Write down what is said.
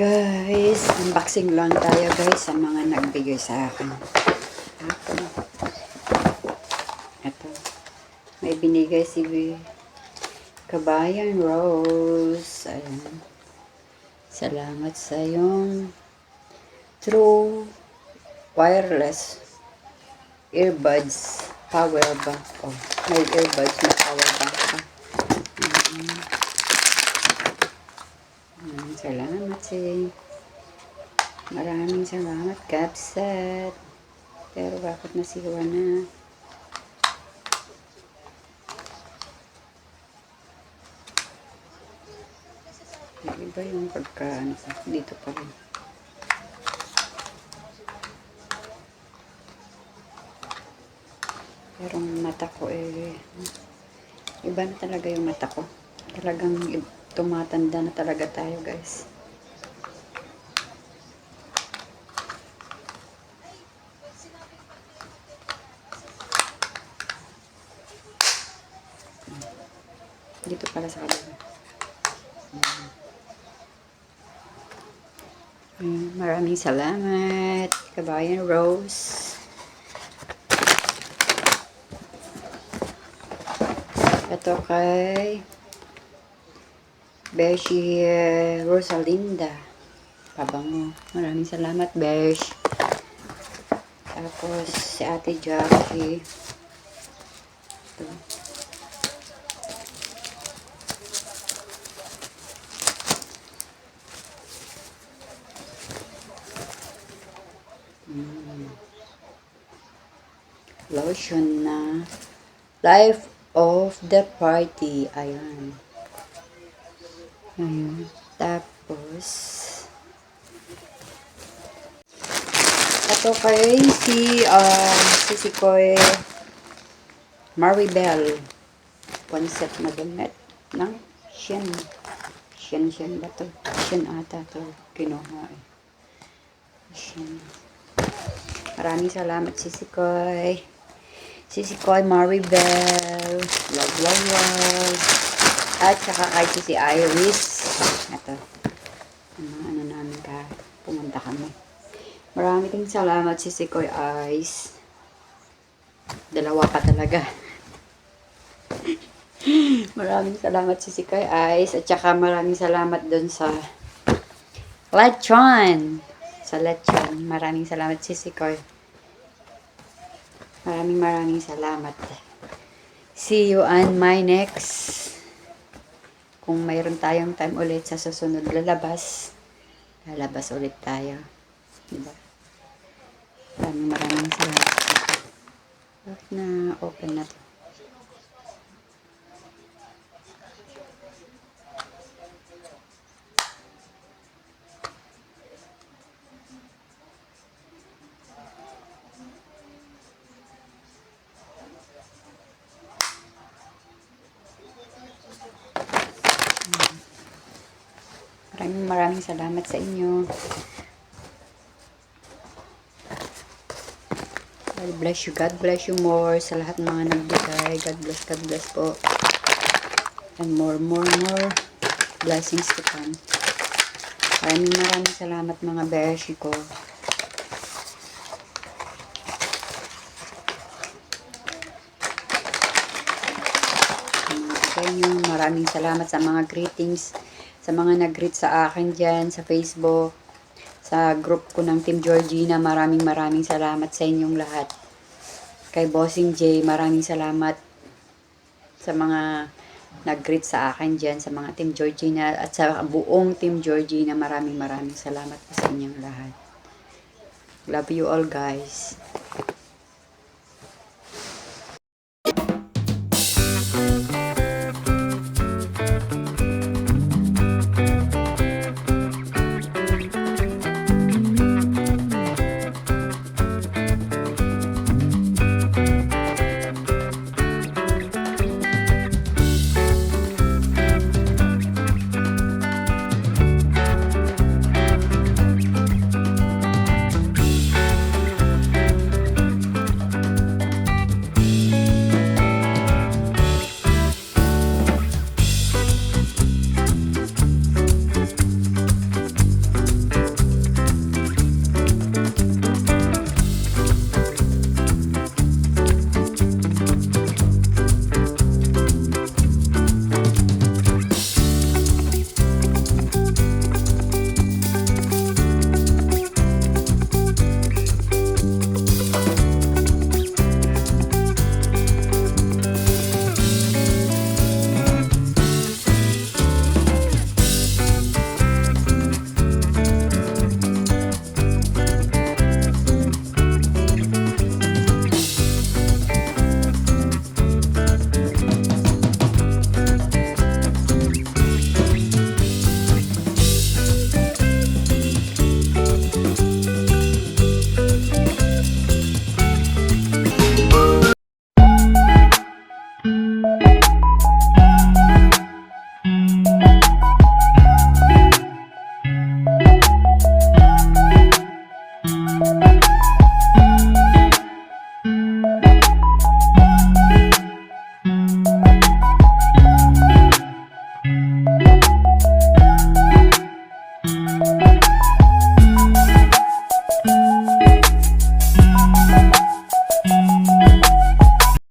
Guys, unboxing lang tayo guys sa mga nagbigay sa akin. Ito. Ito. May binigay si Kabayan Rose. Ayan. Salamat sa yung true wireless earbuds power bank. Oh, may earbuds na power bank pa. Mm. Maraming salamat si Maraming salamat Capset. Pero bakit nasiwa na? Iba yung pagka ano, dito pa rin. Pero mata ko eh, iba na talaga yung mata ko. Talagang i- tumatanda na talaga tayo guys. Dito pala sa kabila. Mm, Maraming salamat, Kabayan Rose. Ito kay Beshi eh, Rosalinda. Pabango. Maraming salamat, Besh. Tapos, si Ate Jackie. Ito. Mm. Lotion na Life of the Party. Ayan. Ayan. Tapos, ito kay si, uh, si si Koy Maribel. Concept na damit ng Shin. Shin, Shin ba to? Shin ata to. Kinuha eh. Shin. Maraming salamat Sisi Koy. Sisi Koy Maribel. Love, love, love. At saka kay Sisi Iris. Ang mga ano namin ka. Pumunta kami. Maraming ding salamat Sisi Koy Ice. Dalawa pa talaga. maraming salamat Sisi Koy Ice. At saka maraming salamat dun sa Lechon. Sa Lechon. Maraming salamat Sisi Koy. Maraming maraming salamat. See you on my next. Kung mayroon tayong time ulit sa susunod lalabas, lalabas ulit tayo. Diba? Maraming maraming salamat. Bakit na open na to? Maraming maraming salamat sa inyo. God bless you. God bless you more sa lahat ng mga nagbigay. God bless, God bless po. And more, more, more blessings to come. Maraming maraming salamat mga beshi ko. Sa inyo, maraming salamat sa mga greetings, sa mga nag-greet sa akin dyan, sa Facebook, sa group ko ng Team Georgina, maraming maraming salamat sa inyong lahat. Kay Bossing J, maraming salamat sa mga nag-greet sa akin dyan, sa mga Team Georgina, at sa buong Team Georgina, maraming maraming salamat sa inyong lahat. Love you all guys.